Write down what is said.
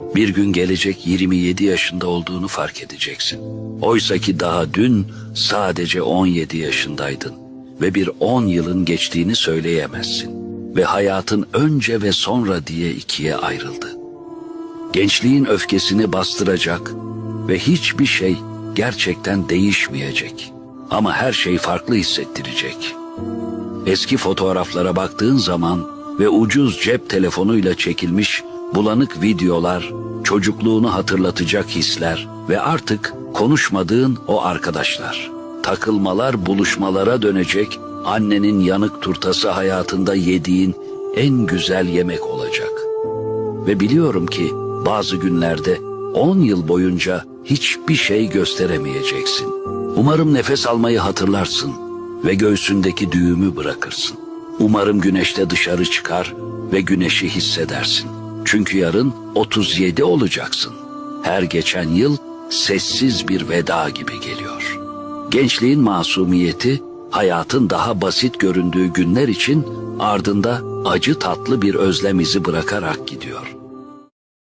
Bir gün gelecek 27 yaşında olduğunu fark edeceksin. Oysa ki daha dün sadece 17 yaşındaydın ve bir 10 yılın geçtiğini söyleyemezsin. Ve hayatın önce ve sonra diye ikiye ayrıldı. Gençliğin öfkesini bastıracak ve hiçbir şey gerçekten değişmeyecek. Ama her şey farklı hissettirecek. Eski fotoğraflara baktığın zaman ve ucuz cep telefonuyla çekilmiş bulanık videolar, çocukluğunu hatırlatacak hisler ve artık konuşmadığın o arkadaşlar. Takılmalar buluşmalara dönecek, annenin yanık turtası hayatında yediğin en güzel yemek olacak. Ve biliyorum ki bazı günlerde 10 yıl boyunca hiçbir şey gösteremeyeceksin. Umarım nefes almayı hatırlarsın ve göğsündeki düğümü bırakırsın. Umarım güneşte dışarı çıkar ve güneşi hissedersin. Çünkü yarın 37 olacaksın. Her geçen yıl sessiz bir veda gibi geliyor. Gençliğin masumiyeti hayatın daha basit göründüğü günler için ardında acı tatlı bir özlem izi bırakarak gidiyor.